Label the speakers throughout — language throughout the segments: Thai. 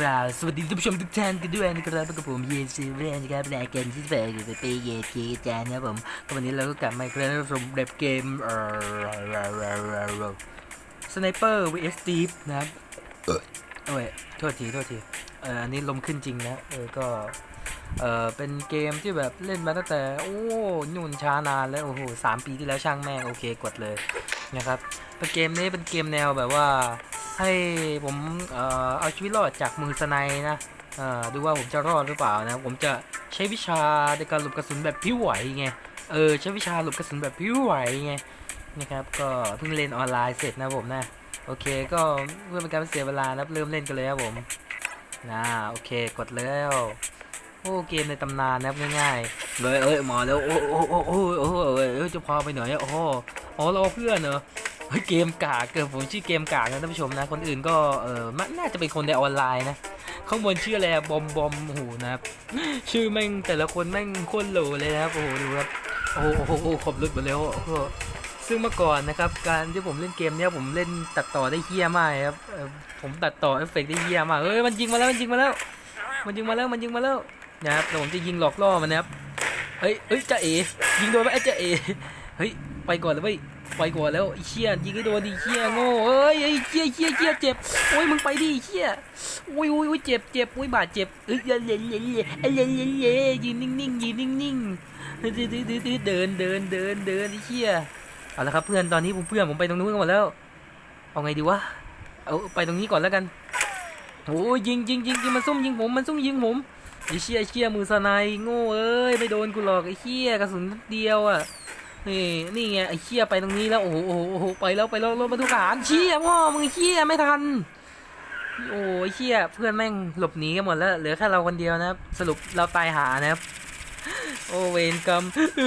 Speaker 1: ครับสวัสดีท่านผู้ชมทุกท่านกันด้วยนะครับกับผมเยซีเรนนะครับรายการที่แปดอยู่ในปีเยทีจานนะครับผมก็วันนี้เราก็กลับมาอีกแล้วนะครับสำหรับเกมเอ่อสไนเปอร์ vs Deep นะครับเอ้ยโทษทีโทษทีเอออันนี้ลมขึ้นจริงนะเออก็เออเป็นเกมที่แบบเล่นมาตั้งแต่โอ้นุ่นช้านานแล้วโอ้โหสามปีที่แล้วช่างแม่งโอเคกดเลยนะครับเป็นเกมนี้เป็นเกมแนวแบบว่า ให้ผมเอ่อเอาชีวิตรอดจากมือสไนด์นะเอ่อดูว่าผมจะรอดหรือเปล่านะ ผมจะใช้วิชาในการหลบกระสุนแบบพิ้วไหวไงเออใช้วิชาหลบกระสุนแบบพิ้วไหวไงนะครับก็เพิ่งเล่นออนไลน์เสร็จนะผมนะโอเคก็เพื่อเป็นการเสียเวลานะเริ่มเล่นกันเลยครับผมนะโอเคกดแล้วโอ้เกมในตำนานนะครับง่ายๆเลยเอ้ยมาแล้วโอ้โอ้โอ้โอ้โอ้เอ้ยเอ้จะพาไปไหนอะโอ้โอ๋อรอเพื่อนเหรอเฮ้ย เกมกาเกิดผมชื่อเกมกานะท่านผู้ชมนะคนอื่นก็เออมันน่าจะเป็นคนในออนไลน์นะข้างบนชื่ออะไรบอมบอมโอ้โหนะครับชื่อแม่งแต่ละคนแม่งโคตรโหลเลยนะครับโอ้โหดูครับโอ้โหขอบลุดหมดแล้วโอ้โหซึ่งเมื่อก่อนนะครับการที่ผมเล่นเกมเนี้ยผมเล่นตัดต่อได้เฮี้ยมากครับผมตัดต่อเอฟเฟกต์ได้เฮี้ยมากเอ้ยมันยิงมาแล้วมันยิงมาแล้ว มันยิงมาแล้วมันยิงมาแล้วนะครับแต่ผมจะยิงหลอกล่อมันนะครับเฮ้ยเฮ้ยจะเอยิงโดนไหมเจะเอเฮ้ยไปก่อนเลยเว้ย ไปก่อนแล้วไอ้เชี่ยยิงให้โดนดิเชี่ยโง่เอ้ยไอ้เชี่ยเชี่ยเชี่ยเจ็บโอ้ยมึงไปดิเชี่ยโอ้ยโอ้ยโอ้ยเจ็บเจ็บโอ้ยบาดเจ็บเอ้ยเล่นเล่นเล่นเล่นเล่นเล่นเล่นยืนนิ่งๆยืนนิ่งๆเดินเดินเดินเดินเดินเดินเดินไอ้เชี่ยเอาละครับเพื่อนตอนนี้ผมเพื่อนผมไปตรงนู้นกันหมดแล้ว เอาไงดีวะเอาไปตรงนี้ก่อนแล้วกันโอ้ยยิงยิงยิงยิงมันซุ่มยิงผมมันซุ่มยิงผมไอ้เชี่ยเชี่ยมือสไนโง่เอ้ยไม่โดนกูหรอกไอ้เชี่ยกระสุนนัดเดียวอะ นี่นี่ไงไอ้เชี่ยไปตรงนี้แล้วโอ้โหโอ้โหไปแล้วไปแล้วรถบรรทุกทหารเชี่ยพ่อมึงเชี่ยไม่ทันโอ้ยเชี่ยเพื่อนแม่งหลบหนีกันหมดแล้วเหลือแค่เราคนเดียวนะครับสรุปเราตายหานะครับ โอเวรกรรมเอ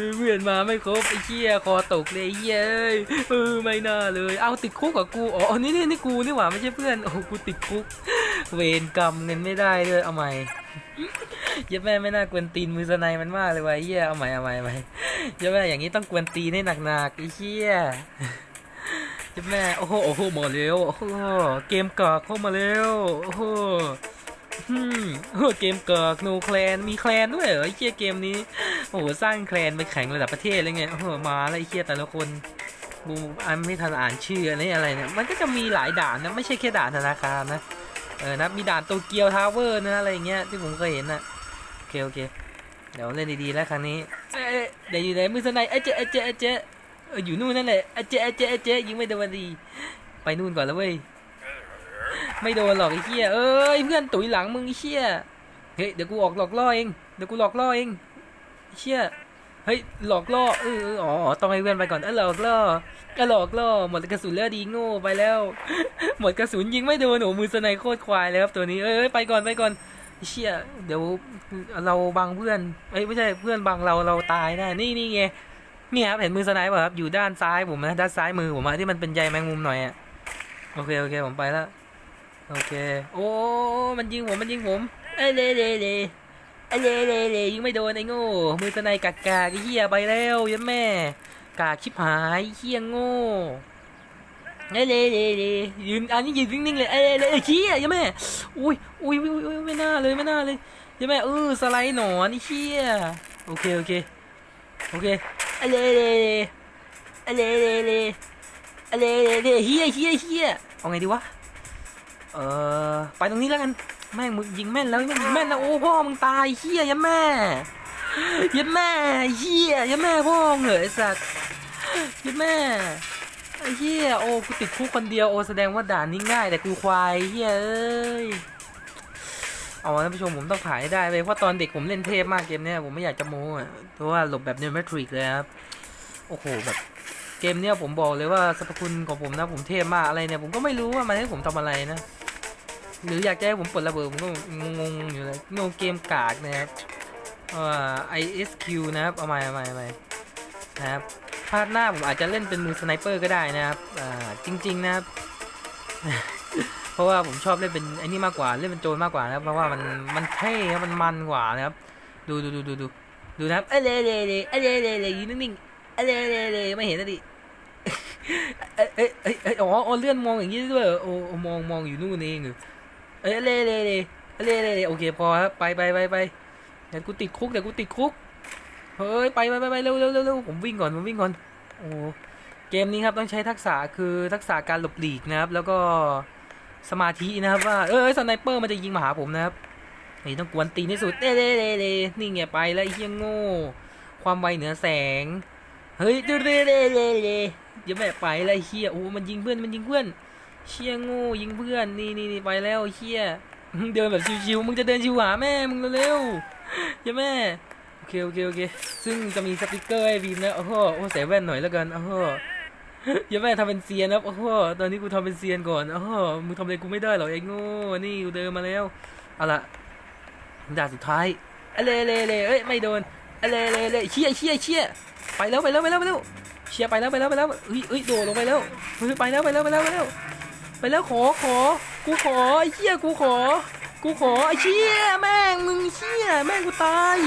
Speaker 1: อเพื่อนมาไม่ครบไอ้เชี่ยคอตกเลยเย้ยเออไม่น่าเลย เอาติดคุกกับกูอ๋อนี่นี่นี่กูนี่หว่าไม่ใช่เพื่อนโอ้กูติดคุก เวรกรรมเงินไม่ได้เลยเอาใหม่ ยัดแม่ไม่น่ากวนตีนมือสไนมันมากเลยวะเหี้ยเอาใหม่เอาใหม่เอาใหม่เยัดแม่อย่างนี้ต้องกวนตีนให้หนักๆไอ้เหี้ยเยัดแม่โอ้โหโอ้โหมดแล้วโอ้โหเกมกากเข้ามาแล้วโอ้โหอืมโอ้โหเกมกากโนแคลนมีแคลนด้วยเหรอไอ้เหี้ยเกมนี้โอ้โหสร้างแคลนไปแข่งระดับประเทศเลยไงโอ้โหมาแล้วไอ้เหี้ยแต่ละคนบูอันไม่ทันอ่านชื่ออะไรอะไรเนี่ยมันก็จะมีหลายด่านนะไม่ใช่แค่ด่านธนาคารนะเออนะมีด่านโตเกียวทาวเวอร์นะอะไรอย่างเงี้ยที่ผมเคยเห็นนะ เคโอเค เดี๋ยวเล่นดีๆแล้วครั้งนี้เอ้ยเดี๋ยวอยู่ไหนมือสไนเอเจ๊เอเจ๊เอเจ๊อยู่นู่นนั่นแหละเอเจ๊เอเจ๊เอเจ๊ยิงไม่โดนดีไปนู่นก่อนแล้วเว้ยไม่โดนหรอกไอ้เหี้ยเอ้ยเพื่อนตุ๋ยหลังมึงไอ้เหี้ยเฮ้ยเดี๋ยวกูออกหลอกล่อเองเดี๋ยวกูหลอกล่อเองเหี้ยเฮ้ยหลอกล่อเอออ๋อต้องให้เพื่อนไปก่อนเออหลอกล่อก็หลอกล่อหมดกระสุนแล้วดีโง่ไปแล้ว หมดกระสุนยิงไม่โดนโอ้มือสไนโคตรควายเลยครับตัวนี้เอ้ยเอ้ยไปก่อนไปก่อน เชี่ยเดี๋ยวเราบังเพื่อนเอ้ยไม่ใช่เพื่อนบังเราเราตายแน่นี่นี่ไงเนี่ยครับเห็นมือสไนป่ะครับอยู่ด้านซ้ายผมนะด้านซ้ายมือผมอะที่มันเป็นใยแมงมุมหน่อยอะโอเคโอเคผมไปแล้วโอเค โอ้มันยิงผมมันยิงผมเอ้เล่เล่เล่เอ้เล่เล่เล่ยิงไม่โดนไอ้โง่มือสไนกากากเหี้ยไปแล้วยันแม่ กากชิบหายเหี้ยโง่ เอ้ยเลยเลยเลยยืนอันนี้ยืนนิ่งๆเลยเอ้ยเลยขี้อะยังแม่อุ้ยอุ้ยอุ้ยอุ้ยไม่น่าเลยไม่น่าเลยยังแม่เออสไลด์หนอนี่ขี้อะโอเคโอเคโอเคเอ้ยเลยเลยเลยเอ้ยเลยเลยเลยเอ้ยเลยเลยเฮียเฮียเฮียเอาไงดีวะเออไปตรงนี้แล้วกันแม่งมึงยิงแม่นแล้วแม่งยิงแม่นแล้วโอ้พ่อมึงตายเฮียยังแม่ยังแม่เฮียยังแม่พ่อมึงเหรอไอ้สัตว์ยังแม่ ไอ้เหี้ยโอ้กูติดคุกคนเดียวโอ้แสดงว่าด่านนี้ง่าย แต่กูควายเหี้ยเอ้ยเอาท่านผู้ชมผมต้องถ่ายให้ได้เลยเพราะตอนเด็กผมเล่นเทพมากเกมเนี้ยผมไม่อยากจะโม้อะเพราะว่าหลบแบบเนวเมทริกเลยครับโอ้โหแบบเกมเนี้ยผมบอกเลยว่าสรรพคุณของผมนะผมเทพมากอะไรเนี่ยผมก็ไม่รู้ว่ามันให้ผมทำอะไรนะ หรืออยากจะให้ผมปลดระเบิดผมก็งงๆอยู่เลยงงเกมกากนะครับอ่า ISQ นะครับเอาใหม่เอาใหม่เอาใหม่นะครับ พาดหน้าผมอาจจะเล่นเป็นมือสไนเปอร์ก็ได้นะครับอ่าจริง ๆ นะครับ เพราะว่าผมชอบเล่นเป็นไอ้นี่มากกว่าเล่นเป็นโจรมากกว่านะครับเพราะว่ามันมันเท่ครับมันมันกว่านะครับ ดูดูดูดูดูดูนะครับเอเลเลเลเอเลเลเลยืนนิ่งๆเอเลเลเลไม่เห็นนะดิเอ้ยเอ้ยเอ้ยเอ้ยอ๋อเลื่อนมองอย่างนี้ด้วยเหรอโอ้มองมองอยู่นู่นเองเอเอ้ยเลเล่เล่เล่เล่เล่โอเคพอครับไปไปไปไปเดี๋ยวกูติดคุกเดี๋ยวกูติดคุก เฮ้ยไปไปไปไปเร็วเร็วเร็วผมวิ่งก่อนผมวิ่งก่อนโอ้เกมนี้ครับต้องใช้ทักษะคือทักษะการหลบหลีกนะครับ แล้วก็สมาธินะครับว่าเออสไนเปอร์มันจะยิงมาหาผมนะครับนี่ต้องกวนตีนที่สุดเล่เล่เล่เล่นี่ไงไปแล้วเฮียงโง่ความไวเหนือแสง เฮ้ยเล่เล่เล่เล่เล่อย่าแม่ไปแล้วเฮียโอ้มันยิงเพื่อนมันยิงเพื่อนเชี่ยโง่ยิงเพื่อนนี่นี่นี่ไปแล้วเชี่ยเดินแบบชิวๆมึงจะเดินชิวหาแม่มึงเร็วๆอย่าแม่ อเคโอเคโอเค ซึ่งจะมีสติกเกอร์ให้บีมนะ โอ้โหโอ้ใส่แว่นหน่อยแล้วกันโอ้โหอย่าแม่ทำเป็นเซียนนะโอ้โหตอนนี้กูทำเป็นเซียนก่อนโอ้โหมึงทำอะไรกูไม่ได้หรอกไอ้โง่นี่กูเดินมาแล้วเอาละด่าสุดท้ายอเลเลเลเอ้ยไม่โดนอเลเลเลเชี่ยเชี่ยเชี่ยไปแล้วไปแล้วไปแล้วไปแล้วเชี่ยไปแล้วไปแล้วไปแล้วเฮ้ยเฮ้ยโดดลงไปแล้วไปแล้วไปแล้วไปแล้วไปแล้วไปแล้วขอขอ กูขอไอ้เชี่ยกูขอ กูขอไอ้เชี่ยแม่งมึงเชี่ยแม่งกูตาย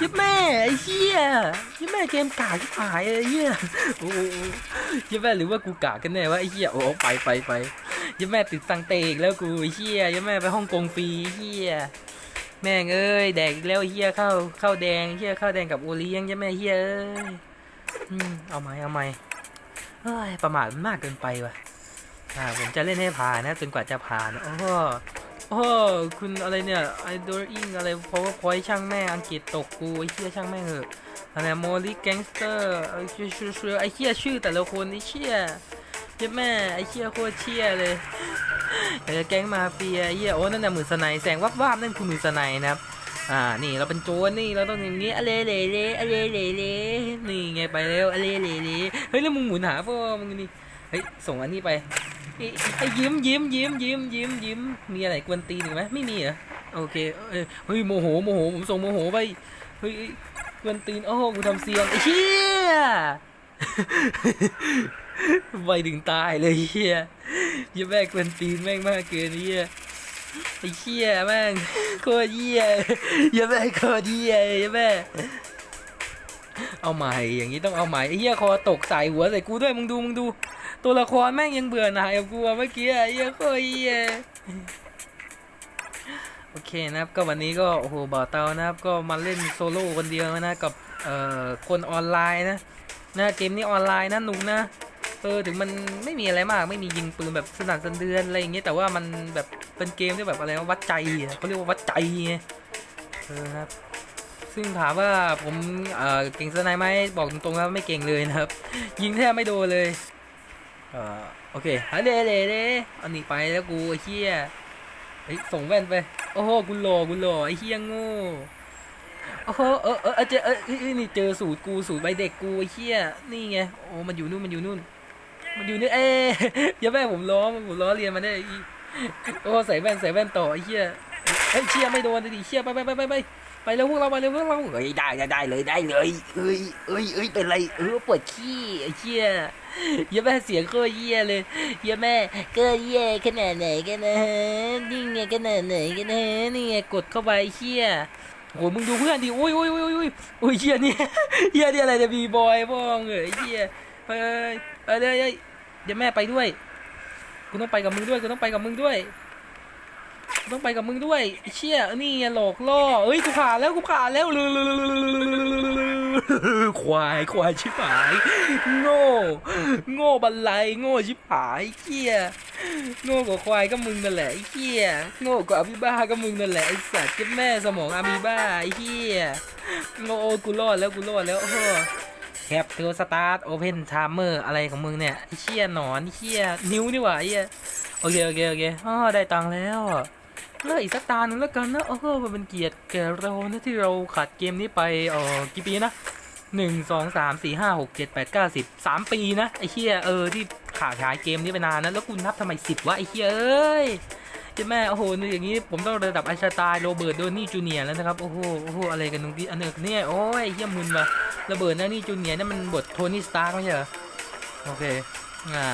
Speaker 1: ยิบแม่ไอ้เชี่ยยิบแม่เกมกากที่หายไอ้เหี้ยโอ้ยิบแม่หรือว่ากูกากกันแน่วะไอ้เชี่ยโอ้ไปไปไปยิบแม่ติดสังเตกแล้วกูไอ้เชี่ยยิบแม่ไปฮ่องกงฟรีเชี่ยแม่งเอ้ยแดกแล้วเฮียเข้าเข้าแดงเฮียเข้าแดงกับโอเลี้ยงยิบแม่เฮียเอ้ยเอาไหมเอาไหมเฮ้ยประมาทมันมากเกินไปว่ะอ่าผมจะเล่นให้ผ่านนะจนกว่าจะผ่านโอ้ โอ้คุณอะไรเนี่ยไอดอลอิงอะไรเพราะว่าพอยช่างแม่อังกฤษตกกูไอเชี่ยช่างแม่เหอะอะไรโมลี่แก๊งสเตอร์ไอเชี่ยชื่อไอเชี่ยชื่อแต่ละคนไอเชี่ยเยับแม่ไอเชี่ยโคตรเชี่ยเลยเออแก๊งมาเฟียไอเหี้ยโอ้นั่นน่ะมือสไนแสงวับวับนั่นคือมือสไนนะครับอ่านี่เราเป็นโจรนี่เราต้องอย่างนี้อะเลเลเลอะเลเลเลนี่ไงไปแล้วอะเลเลเลเฮ้ยแล้วมึงหมุนหาพ่อมึงนี่ เฮ้ยส่งอันนี้ไปไอ้ไอ้ยิ้มยิ้มยิ้มยิ้มยิ้มยิ้มมีอะไรกวนตีนอีกไหมไม่มีเหรอโอเคเอ้ยเฮ้ยโมโหโมโหผมส่งโมโหไปเฮ้ยกวนตีนโอ้โหกูทำเสียงไอ้เชี่ยไปถึงตายเลยเฮียยี่แม่งกวนตีนแม่งมากเกินเฮียไอ้เชี่ยแม่งโคตรเฮียยี่แม่งโคตรเฮียยี่แม่ เอาใหม่อย่างนี้ต้องเอาใหม่ไอ้เฮียคอตกใส่หัวใส่กูด้วยมึงดูมึงดู ตัวละครแม่งยังเบื่อหน่ายกับกูเมื่อกี้ไอ้เหี้ยโคตรเหี้ยโอเคนะครับก็วันนี้ก็โอ้โหบ่าวเตานะครับก็มาเล่นโซโล่คนเดียวนะกับเอ่อคนออนไลน์นะนะเกมนี้ออนไลน์นะหนุกนะเออถึงมันไม่มีอะไรมากไม่มียิงปืนแบบสนั่นสะเดือนอะไรอย่างเงี้ยแต่ว่ามันแบบเป็นเกมที่แบบอะไรวัดใจเขาเรียกว่าวัดใจไงเออครับ ซึ่งถามว่าผมเเก่งสไนไหมบอกตรงๆแล้วไม่เก่งเลยนะครับ ยิงแทบไม่โดนเลยเออโอเคฮัลโหลเลเอันนี้ไปแล้วกูไอ้เหี้ยเฮ้ยส่งแว่นไป โอ้โหกูหล่อกูหล่อไอ้เหี้ยโง่โอ้โหเออเออเจอเออเอ้นี่เจอสูตรกูสูตรใบเด็กกูไอ้เหี้ยนี่ไงโอ้มันอยู่นู่นมันอยู่นู่น มันอยู่นี่เอ๊อย่าแม่ผมล้อผมล้อเรียนมาได้อีโอ้ใส่แว่นใส่แว่นต่อไอ้เหี้ยเฮ้เชี่ยไม่โดนดิเชี่ยไปไปไปไปไป ไปเร็วพวกเราไปเร็วพวกเราเฮ้ยได้ได้ได้เลยได้เลยเอ้ยเอ้ยเอ้ยเป็นไรเออปวดขี้ไอ้เชี่ยเหี้ยแม่เสียงโคตรเยี่ยเลยเหี้ยแม่ก็เยี่ยขนาดไหนกันนะฮะนี่ไงขนาดไหนกันนะฮะนี่ไงกดเข้าไปเชี่ยโอ้มึงดูเพื่อนดิอุ้ยอุ้ยอุ้ยอุ้ยอุ้ยเชี่ยนี่เหี้ยนี่อะไรเนี่ยบีบอยพ่องเอ้ยเหี้ยเฮ้ยเฮ้ยเฮ้ยเฮ้ยเดี๋ยวแม่ไปด้วยกูต้องไปกับมึงด้วยกูต้องไปกับมึงด้วย ต้องไปกับมึงด้วยเชี่ยนี่หลอกล่อเอ้ยกูผ่านแล้วกูผ่านแล้วควายควายชิบหาย โง่ โง่บันไลโง่ชิบหายเกี้ยโง่กว่าควายก็มึงนั่นแหละไอ้เกี้ยโง่กว่าอะมีบ้าก็มึงนั่นแหละไอ้สัตว์เจ็บแม่สมองอะมีบ้าไอ้เกี้ยโง่กูรอดแล้วกูรอดแล้วโอ้แคปเทลสตาร์ทโอเพนไทม์เมอร์อะไรของมึงเนี่ยไอ้เชี่ยหนอนไอ้เชี่ยนิ้วนี่หว่าไอ้เหี้ยโอเคโอเคโอเคอ๋อได้ตังค์แล้ว เลิกอีกสักตาหนึ่งแล้วกันนะโอ้โหมันเป็นเกียรติแก่เรานะที่เราขาดเกมนี้ไปเออกี่ปีนะหนึ่งสองสามสี่ห้าหกเจ็ดแปดเก้าสิบสามปีนะไอ้เฮียเออที่ขาดขายเกมนี้ไปนานนะแล้วคุณนับทำไมสิบวะไอ้เฮียเอ้ยจ้าแม่โอ้โหนี่อย่างนี้ผมต้องระดับไอน์สไตล์โรเบิร์ตโดนี่จูเนียร์แล้วนะครับโอ้โหโอ้โหอะไรกันตรงนี้อันเนี้ยเนี่ยโอ้ยเฮียมึนว่ะระเบิดนะนี่จูเนียร์นั่นมันบทโทนี่สตาร์ไม่ใช่เหรอโอเคอ่า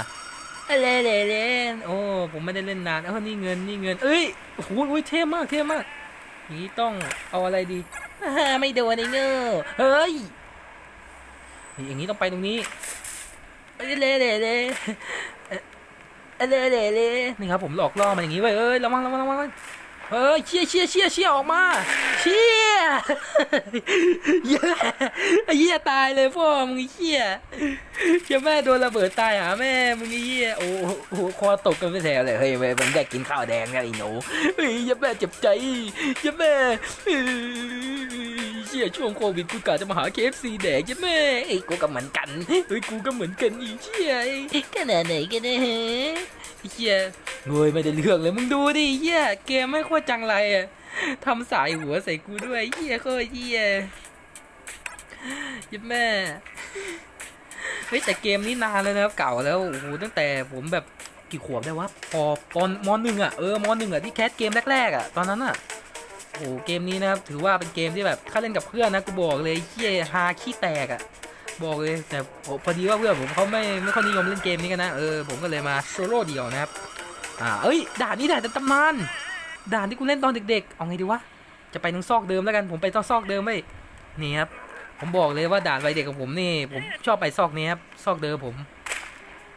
Speaker 1: เล่เล่เล่โอ้ผมไม่ได้เล่นนานเออนี่เงินนี่เงิน เอ้ยโอ้โหโอ้ยเท่มากเท่มากอย่างนี้ต้องเอาอะไรดีอ่าไม่โดนไอ้เงอเฮ้ยอย่างนี้ต้องไปตรงนี้เอ้ยเล่เล่เล่เอ่อเอเล่เล่เล่นี่ครับผมหลอกล่อมันอย่างงี้ไว้ยเอ้ยระวังระวังระวังระวัง เฮ้ยเชี่ยเชี่ยเชี่ยเชี่ยออกมาเชี่ยเหี้ยไอ้เหี้ยตายเลยพ่อมึงเหี้ยเหี้ยแม่โดนระเบิดตายหาแม่มึงไอ้เหี้ยโอ้โหคอตกกันไปแถวเลยเฮ้ยแม่ผมอยากกินข้าวแดงนะไอ้หนูเฮ้ยเหี้ยแม่เจ็บใจเหี้ยแม่เชี่ยช่วงโควิดกูกะจะมาหา KFC แดกเหี้ยแม่ไอ้กูก็เหมือนกันเฮ้ยกูก็เหมือนกันอีเชี่ยขนาดไหนกันนะฮะไอ้ เชี่ยงวยไม่ได้เรื่องเลยมึงดูดิเหี้ยเกมไม่โคตรจังไรอะทำสายหัวใส่กูด้วยเฮียโคตรเฮียยิบแม่เฮ้ยแต่เกมนี้นานแล้วนะครับเก่าแล้วโอ้โหตั้งแต่ผมแบบกี่ขวบได้วะพอตอนมอหนึ่งอะเออมอหนึ่งอะที่แคสเกมแรกๆอะตอนนั้นอะโอ้โหเกมนี้นะครับถือว่าเป็นเกมที่แบบถ้าเล่นกับเพื่อนนะกูบอกเลยเฮียฮาขี้แตกอะ บอกเลยแต่พอดีว่าเพื่อนผมเขาไม่ไม่ค่อยนิยมเล่นเกมนี้กันนะเออผมก็เลยมาโซโล่เดียวนะครับอ่าเอ้ยด่านนี้ด่านตำนานด่านที่กูเล่นตอนเด็กๆ เอาไงดีวะจะไปตรงซอกเดิมแล้วกันผมไปต้องซอกเดิมไว้ยนี่ครับผมบอกเลยว่าด่านวัยเด็กของผมนี่ ผมชอบไปซอกนี้ครับซอกเดิมผม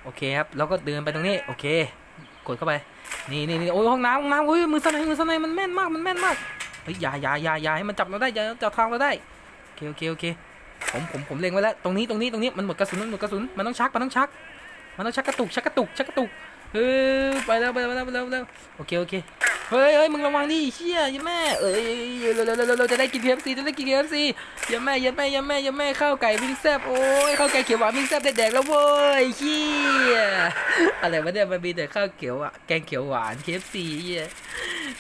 Speaker 1: โอเคครับแล้วก็เดินไปตรงนี้โอเค กดเข้าไป นี่นี่นี่โอ้ยห้องน้ำห้องน้ำโอ้ยมือสไนมือสไนมันแม่นมากมันแม่นมากเฮ้ยอย่าอย่าอย่าอย่าให้มันจับเราได้อย่าจับทางเราได้โอเคโอเคโอเค ผมผมผมเล็งไว้แล้วตรงนี้ตรงนี้ตรงนี้มันหมดกระสุนมันหมดกระสุนมันต้องชักมันต้องชัก มันต้องชักกระตุกชักกระตุกชักกระตุกเออไปแล้วไปแล้วไปแล้วไปแล้วไปแล้วโอเคโอเค เฮ้ยเฮ้ยมึงระวังดิเชี่ยยัแม่เอ้ยเร็วเร็วเร็วเร็วจะได้กิน KFC จะได้กิน KFC ยัแม่ยัแม่ยัแม่ยัแม่ข้าวไก่วิ่งแซ่บโอ้ยข้าวไก่เขียวหวานวิ่งแซ่บได้แดกแล้วเว้ยเชี่ยอะไรวะเนี่ยมันมีแต่ข้าวเขียวอะแกงเขียวหวาน KFC เหี้ย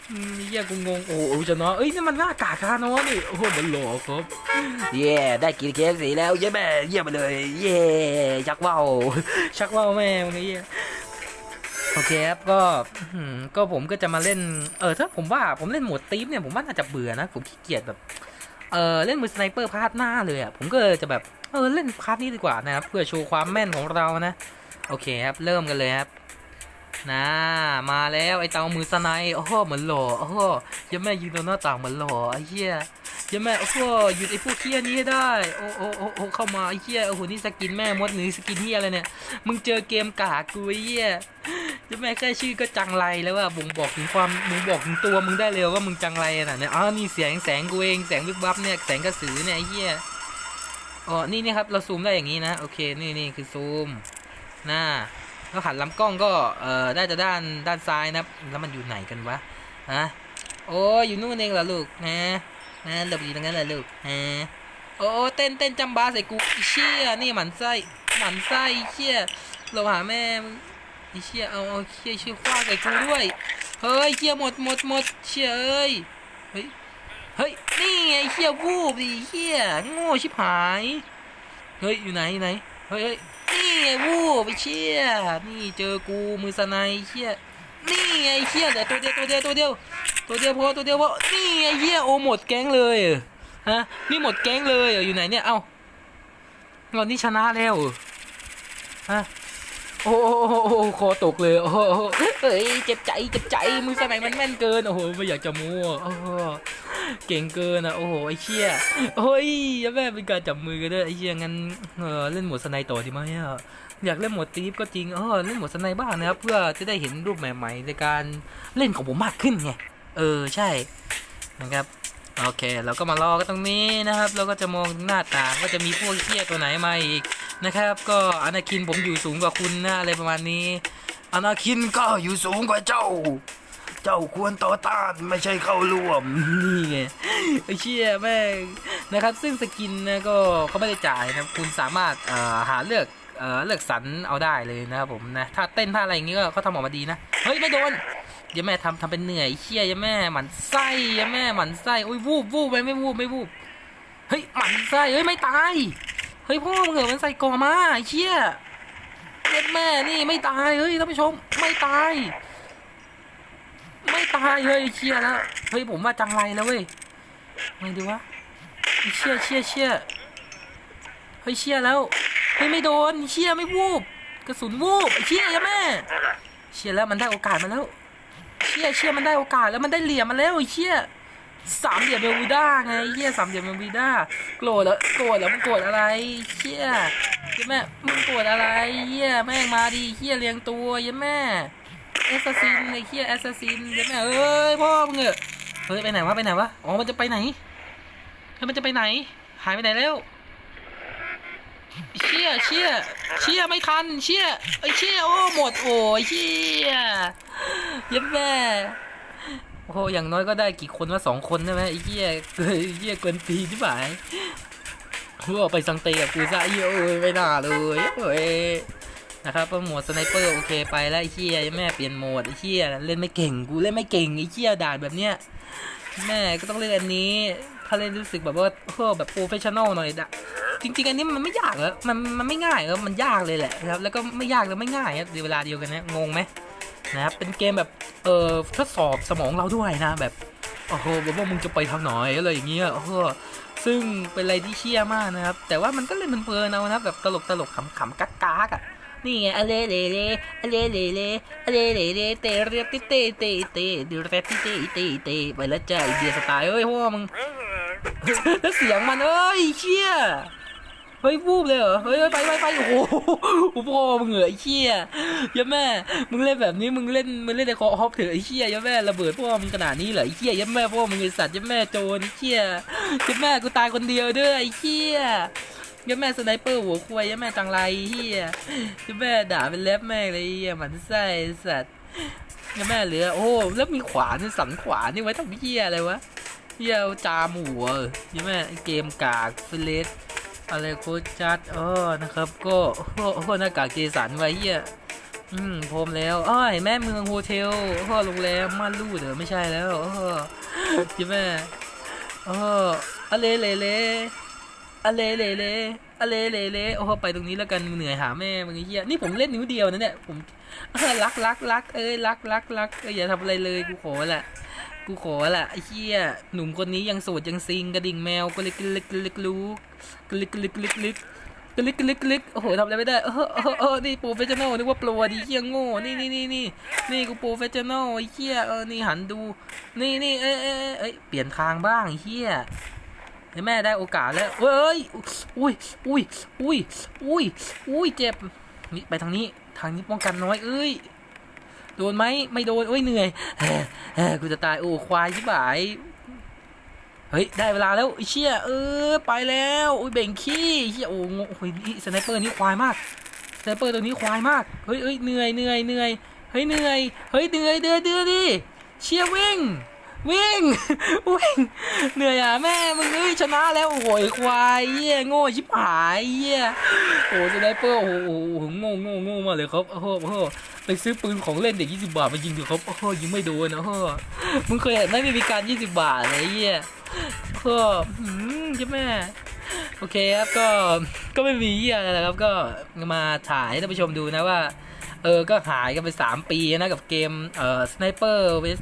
Speaker 1: อืมเหี้ยกูงงโอ้โหจะเนาะเอ้ยนี่มันหน้ากากคาโนาะนี่โอ้โหมันหล่อครับเย่ได้กิน KFC แล้วเย้แม่เยี่ยมไปเลยเย่ชักว่าวชักว่าวแม่มึงไอ้เหี้ย โอเคครับก็ก็ผมก็จะมาเล่น เออถ้าผมว่าผมเล่นโหมดตีฟเนี่ยผมว่าน่าจะเบื่อนะ ผมขี้เกียจแบบ เออเล่นมือสไนเปอร์พาร์ทหน้าเลยอะผมก็จะแบบ เออเล่นพาร์ทนี้ดีกว่านะครับ เพื่อโชว์ความแม่นของเรานะ โอเคครับ เริ่มกันเลยครับนะมาแล้วไอเตามือสไนโอ้โหเหมือนหล่อโอ้โหอยังแม่ยืนตรงหน้าต่างเหมือนหล่อไอ้เหี้ย อยังแม่โอ้โหหยุดไอ้พวกเหี้ยนี้ให้ได้ โอ้โอ้โอ้โอ้เข้ามาไอ้เหี้ยโอ้โหนี่สกินแม่มดหรือสกินเหี้ยอะไรเนี่ย มึงเจอเกมกากกูไอ้เหี้ยจะแม่แค่ชื่อก็จังไรแล้วว่าบ่งบอกถึงความมึงบอกถึงตัวมึงได้เลยว่ามึงจังไรน่ะเนี่ยอ๋อนี่เสียงแสงกูเองแสงวิบวับเนี่ยแสงกระสือเนี่ยไอ้เหี้ยอ๋อนี่นี่ครับเราซูมได้อย่างนี้นะโอเคนี่นี่คือซูมหน้าแล้วหันลำกล้องก็เอ่อได้จะด้านด้านซ้ายนะแล้วมันอยู่ไหนกันวะฮะโอ้ยอยู่นู่นเองเหรอลูกฮะ ฮะหลบอยู่ตรงนั้นเหรอลูกฮะโอ้เต้นเต้นจำบาใส่กูอ้เชี่ยนี่หมันไส้หมันไส้อ้เชี่ยเราหาแม่ไอ้เชี่ยเอาเอาเชี่ยชี่ยฟาใส่กูด้วยเฮ้ยเชี่ยหมดหมดหมดเชี่ยเอ้ยเฮ้ยเฮ้ยนี่ไงเชี่ยวูบดิเชี่ยโง่ชิบหายเฮ้ยอยู่ไหนอยู่ไหนเฮ้ยเฮ้ยนี่ไงวูบไอเชี่ยนี่เจอกูมือสไนเชี่ย นี่ไงเชี่ยแต่ตัวเดียวตัวเดียวตัวเดียวตัวเดียวพอตัวเดียวพอนี่ไงเชี่ยโอหมดแก๊งเลยฮะนี่หมดแก๊งเลยอยู่ไหนเนี่ยเอ้าเรานี่ชนะแล้วฮะโอ้โหคอตกเลยโอ้โหเฮ้ยเจ็บใจเจ็บใจมือสไนมันแม่นเกินโอ้โหไม่อยากจะมัวโอ้โหเก่งเกินอะโอ้โหไอ้เชี่ยเฮ้ยแม่เป็นการจับมือกันด้วยไอ้เชี่ยงั้นเออเล่นหมดสไนต่อดีไหมอะ อยากเล่นหมดตีฟก็จริงเออเล่นหมดสไนบ้างนะครับ เพื่อจะได้เห็นรูปใหม่ๆ ในการเล่นของผมมากขึ้นไงเออใช่นะครับโอเค เราก็มารอกันตรงนี้นะครับเราก็จะมองหน้าต่างว่าจะมีพวกเชี่ยตัวไหนมาอีกนะครับ ก็อนาคินผมอยู่สูงกว่าคุณนะอะไรประมาณนี้อนาคินก็อยู่สูงกว่าเจ้า เจ้าควรต่อต้านไม่ใช่เข้าร่วมนี่ไงไอ้เชี่ยแม่งนะครับ ซึ่งสกินนะก็เขาไม่ได้จ่ายนะคุณสามารถเอ่อหาเลือก เออเลือกสรรเอาได้เลยนะครับผมนะถ้าเต้นท่าอะไรอย่างงี้ก็เขาทำออกมาดีนะเฮ้ยไม่โดนเดี๋ยวแม่ทำทำเป็นเหนื่อยเชี่ยยังแม่หมันไส้ยังแม่หมันไส้โอ้ยวูบวูบไปไม่วูบไม่วูบเฮ้ยหมันไส้เฮ้ยไม่ตายเฮ้ยพ่อมึงเหรอมันใส่กอมาเชี่ยเย็ดแม่นี่ไม่ตายเฮ้ยท่านผู้ชมไม่ตาย ไม่ตายเฮ้ยเชี่ยแล้วเฮ้ยผมว่าจังไรแล้วเว้ยไงดีวะเชี่ยเชี่ยเชี่ยเฮ้ยเชี่ยแล้ว เฮ้ยไม่โดนเชี่ยไม่วูบกระสุนวูบเชี่ยยังแม่เชี่ยแล้วมันได้โอกาสมาแล้วเชี่ยเชี่ยมันได้โอกาสแล้วมันได้เหลี่ยมมาแล้วเชี่ยสามเหลี่ยมเบลวีด้าไงเชี่ยสามเหลี่ยมเบลวีด้าโกรธแล้วโกรธแล้วมันโกรธอะไรเชี่ยยัแม่มึงกดอะไรเฮียแม่งมาดิเฮียเรียงตัวยัแม่แอสซัสซินไอ้เฮียแอสซัสซินยัแม่เอ้ยพ่อมึงเหอะเฮ้ยไปไหนวะไปไหนวะอ๋อมันจะไปไหนเฮ้ยมันจะไปไหน หายไปไหนแล้ว เชี่ยเชี่ยเชี่ยไม่คันเชี่ยไอเชี่ยโอ้หมดโอ้ยเชี่ยยัแม่โอ้โหอย่างน้อยก็ได้กี่คนวะสองคนใช่ไหมไอ้เหี้ยเกินเหี้ยเกินปีที่หมายกูออกไปสังเตกับกูซะไอ้เหี้ยเอ้ยไม่น่าเลยเอ้ยนะครับโหมดสไนเปอร์โอเคไปแล้วไอ้เหี้ยแม่เปลี่ยนโหมดไอ้เหี้ยเล่นไม่เก่งกูเล่นไม่เก่งไอ้เหี้ยด่านแบบเนี้ยแม่ก็ต้องเล่นอันนี้ ถ้าเล่นรู้สึกแบบว่าเออแบบโปรเฟชชั่นอลหน่อยดะจริง ๆ อันนี้มันไม่ยากเหรอมันมันไม่ง่ายเหรอมันยากเลยแหละนะครับแล้วก็ไม่ยากแล้วไม่ง่ายครับในเวลาเดียวกันนะงงไหมนะครับเป็นเกมแบบเออทดสอบสมองเราด้วยนะแบบโอ้โหแบบว่ามึงจะไปทางไหนอะไรอย่างเงี้ยโอ้โหซึ่งเป็นอะไรที่เชี่ยมากนะครับ แต่ว่ามันก็เล่นมันเพลินเอานะแบบตลกตลกๆขำกักกากอะนี่ไงอะเลเลเลอะเลเลเลอะเลเลเลเตเรติเตเตเตดูเรติเตเตเตไปแล้วจ้าไอเดียสไตล์เอ้ยพ่อมึง เสียงมันเอ้ยเชี่ยเฮ้ยวูบเลยเหรอ เฮ้ยไปไปไปโอ้โหพ่อมึงเหรอไอ้เชี่ยยัแม่ มึงเล่นแบบนี้มึงเล่นมึงเล่นในคอฮอปเถอะไอ้เชี่ยยัแม่ระเบิดพ่อมึงขนาดนี้เหรอไอ้เชี่ยยัแม่พ่อมึงไอสัตว์ยัแม่โจรไอ้เชี่ยยัแม่กูตายคนเดียวด้วยไอ้เชี่ยยัแม่สไนเปอร์หัวควายยัแม่จังไรเฮียยัแม่ด่าเป็นแรปแม่เลยเฮียมันไส้สัตว์ยัแม่เหลือโอ้แล้วมีขวานนี่สันขวานนี่ไว้ทำเฮียอะไรวะ เยี่ยวจามหัวยังไงเกมกากฟิเลสอะไรโคจัดเออนะครับ ก็โอ้โหหน้ากากเจสันไว้เหี้ยอืมพรมแล้วอ้อยแม่เมืองโฮเทลโอ้โรงแรมม่านรูดเดี๋ยวไม่ใช่แล้วโอ้โหยังไงโอ้โหอะไรเลเลอะไรเลเลอะไรเลเลโอ้โหไปตรงนี้แล้วกันเหนื่อยหาแม่มึงไอ้เหี้ยนี่ผมเล่นนิ้วเดียวนะเนี่ยผมรักรักรักเอ้ยรักรักรักเอ้ยอย่าทำอะไรเลยกูขอแหละ กูขอละไอ้เหี้ยหนุ่มคนนี้ยังโสดยังซิงกระดิ่งแมวก็ล็กล็กล็กลูกกลิกลิกลิกลิกกลิกลิกลิกโอ้โหทำอะไรไม่ได้เออเออเออนี่โปรเฟชชั่นอลนึกว่าโปรดีเหี้ยโง่นี่นี่นี่นี่นี่กูโปรเฟชชั่นอลไอ้เหี้ยเออนี่หันดู นี่นี่เอ้ยเอ้ยเอ้ยเอ้เปลี่ยนทางบ้างไอ้เหี้ยไอ้แม่ได้โอกาสแล้วเอ้ยอุ้ยอุ้ยอุ้ยอุ้ยอุ้ยเจ็บนี่ไปทางนี้ทางนี้ป้องกันน้อยเอ้ย โดนไหมไม่โดนโอ้ยเหนื่อยเฮ้ยเฮ้ยกูจะตายโอ้ควายชิบหายเฮ้ยได้เวลาแล้วไอ้เชี่ยเออไปแล้วโอ้ยเบ่งขี้เชี่ยโอ้งงโอ้ยสไนเปอร์นี่ควายมากสไนเปอร์ตัวนี้ควายมากเฮ้ยเฮ้ยเหนื่อยเหนื่อยเหนื่อยเฮ้ยเหนื่อยเฮ้ยเหนื่อยเดือดเดือดดิเชี่ยวิ่งวิ่งวิ่งเหนื่อยอะแม่มึงเอ้ยชนะแล้วโอ้ยควายเหี้ยโง่ชิบหายเหี้ยโอ้สไนเปอร์โอ้โหโง่โง่โง่มาเลยครับโอ้โหโอ้โห ไปซื้อปืนของเล่นเด็ก20บาทมายิงดูครับโอ้โหยิงไม่โดนนะโอ้โหมึงเคยไม่มีการ20บาทอะไรเงี้ยโอ้โหหืมใช่ไหมโอเคครับก็ก็ไม่มีเหี้ยอะไรนะครับก็มาถ่ายให้ท่านผู้ชมดูนะว่าเออ ก็หายกันไป 3 ปีนะกับเกมเอ่อ Sniper vs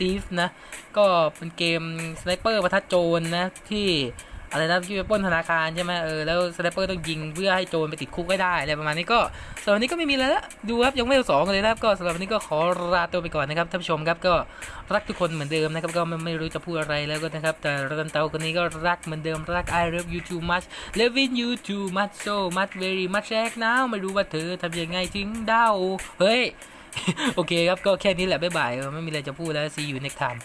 Speaker 1: Thief นะ ก็เป็นเกม Sniper ประทัดโจรนะที่ อะไรนะที่ไปปล้นธนาคารใช่ไหมเออแล้ว Sniper ต้องยิงเพื่อให้โจรไปติดคุกให้ได้อะไรประมาณนี้ก็สำหรับวันนี้ก็ไม่มีอะไรละดูครับยังไม่สองเลยนะครับก็สำหรับวันนี้ก็ขอลาตัวไปก่อนนะครับท่านผู้ชมครับก็รักทุกคนเหมือนเดิมนะครับก็ไม่ไม่รู้จะพูดอะไรแล้วก็นะครับแต่รันเตาคนนี้ก็รักเหมือนเดิมรัก I love you too much loving you too much so much very much แรก now ไม่รู้ว่าเธอทำยังไงถึงเดาเฮ้ยโอเคครับก็แค่นี้แหละบ๊ายบายไม่มีอะไรจะพูดแล้ว see you next time